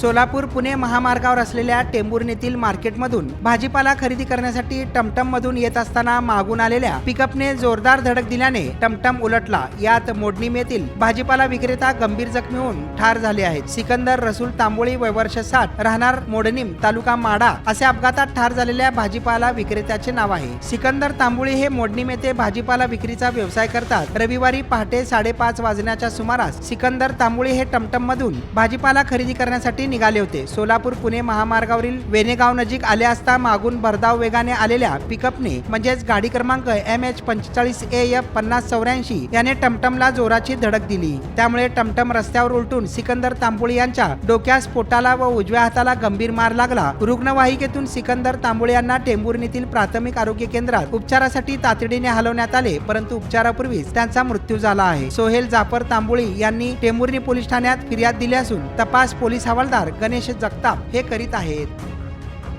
सोलापूर पुणे महामार्गावर असलेल्या टेंभुर्णीतील मार्केटमधून भाजीपाला खरेदी करण्यासाठी टमटम मधून येत असताना मागून आलेल्या पिकअपने जोरदार धडक दिल्याने टमटम उलटला. यात मोडणीम येथील भाजीपाला विक्रेता गंभीर जखमी होऊन ठार झाले आहेत. सिकंदर रसूल तांबोळी वयवर्ष साठ राहणार मोडणीम तालुका माडा असे अपघातात ठार झालेल्या भाजीपाला विक्रेत्याचे नाव आहे. सिकंदर तांबोळी हे मोडणीम येथे भाजीपाला विक्रीचा व्यवसाय करतात. रविवारी पहाटे साडेपाच वाजण्याच्या सुमारास सिकंदर तांबोळी हे टमटम मधून भाजीपाला खरेदी करण्यासाठी निघाले होते. सोलापूर पुणे महामार्गावरील वेनेगाव नजीक आले असता मागून भरधाव वेगाने आलेल्या पिकअपने म्हणजेच गाडी क्रमांक एम एच पंचेचाळीस ए एफ पन्नास चौऱ्याऐंशी याने टमटमला जोराची धडक दिली. त्यामुळे टमटम रस्त्यावर उलटून सिकंदर तांबोळी यांच्या डोक्यास पोटाला व उजव्या हाताला गंभीर मार लागला. रुग्णवाहिकेतून सिकंदर तांबोळी यांना टेंभुर्णीतील प्राथमिक आरोग्य केंद्रात उपचारासाठी तातडीने हलवण्यात आले परंतु उपचारापूर्वीच त्यांचा मृत्यू झाला आहे. सोहेल जाफर तांबोळी यांनी टेंभुर्णी पोलीस ठाण्यात फिर्याद दिली असून तपास पोलीस हवालदार गणेश जगताप हे करीत आहेत.